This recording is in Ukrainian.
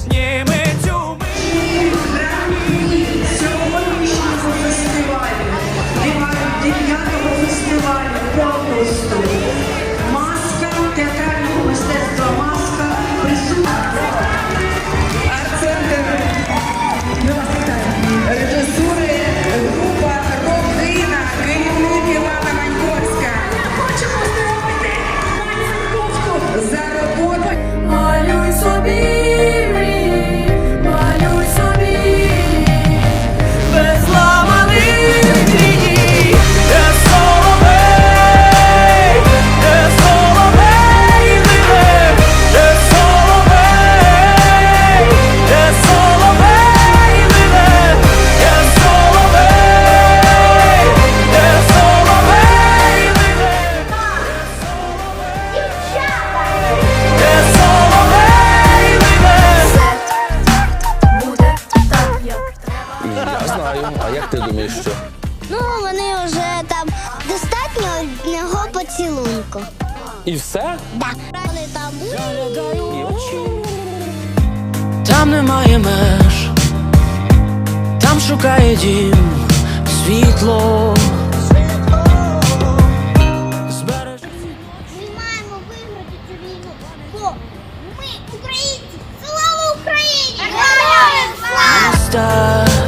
знімить Я знаю. А як ти думаєш, що? Ну, вони вже там достатньо одного поцілунку. І все? Так. Вони там Там немає меж, там шукає дім світло. Збереж... ми маємо виграти цю війну. Бо ми українці! Слава Україні! Героям слава! міста